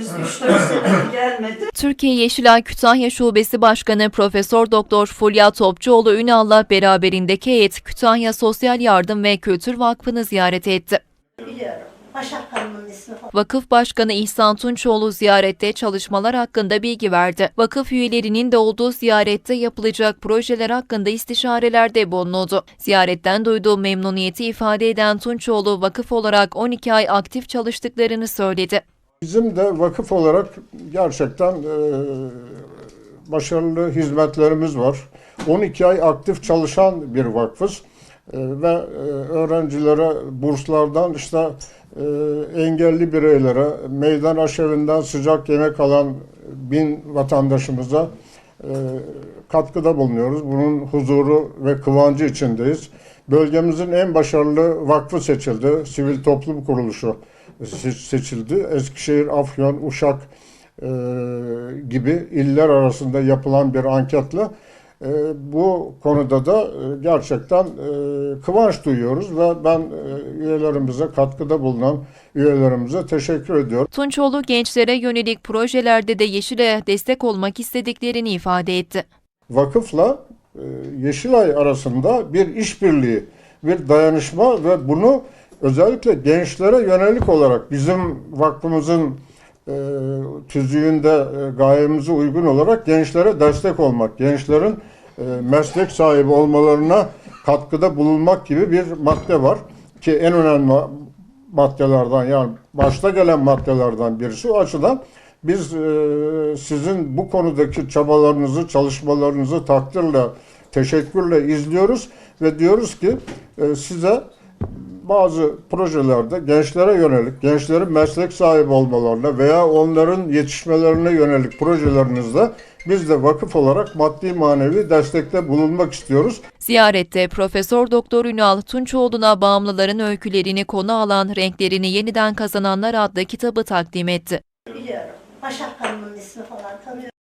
Biz 3-4 sene gelmedi. Türkiye Yeşilay Kütahya Şubesi Başkanı Profesör Doktor Fulya Topçuoğlu Ünal'la beraberindeki heyet Kütahya Sosyal Yardım ve Kültür Vakfı'nı ziyaret etti. Biliyorum. Vakıf Başkanı İhsan Tunçoğlu ziyarette çalışmalar hakkında bilgi verdi. Vakıf üyelerinin de olduğu ziyarette yapılacak projeler hakkında istişarelerde bulunuldu. Ziyaretten duyduğu memnuniyeti ifade eden Tunçoğlu vakıf olarak 12 ay aktif çalıştıklarını söyledi. Bizim de vakıf olarak gerçekten e, başarılı hizmetlerimiz var. 12 ay aktif çalışan bir vakfız E, ve e, öğrencilere burslardan işte engelli bireylere, meydan aşevinden sıcak yemek alan bin vatandaşımıza katkıda bulunuyoruz. Bunun huzuru ve kıvancı içindeyiz. Bölgemizin en başarılı vakfı seçildi. Sivil toplum kuruluşu seçildi. Eskişehir, Afyon, Uşak e, gibi iller arasında yapılan bir anketle e, bu konuda da e, gerçekten e, kıvanç duyuyoruz ve ben e, üyelerimize katkıda bulunan üyelerimize teşekkür ediyorum. Tunçoğlu gençlere yönelik projelerde de Yeşilay'a destek olmak istediklerini ifade etti. vakıfla e, Yeşilay arasında bir işbirliği, bir dayanışma ve bunu özellikle gençlere yönelik olarak bizim vakfımızın e, tüzüğünde gayemize uygun olarak gençlere destek olmak, gençlerin e, meslek sahibi olmalarına katkıda bulunmak gibi bir madde var. Ki en önemli maddelerden yani başta gelen maddelerden birisi o açıdan biz e, sizin bu konudaki çabalarınızı, çalışmalarınızı takdirle, teşekkürle izliyoruz ve diyoruz ki size bazı projelerde gençlere yönelik, gençlerin meslek sahibi olmalarına veya onların yetişmelerine yönelik projelerinizde biz de vakıf olarak maddi manevi destekte bulunmak istiyoruz. Ziyarette Profesör Doktor Ünal Tunçoğlu'na bağımlıların öykülerini konu alan Renklerini Yeniden Kazananlar adlı kitabı takdim etti. Biliyorum. Başak Hanım'ın ismi falan tanıyorum.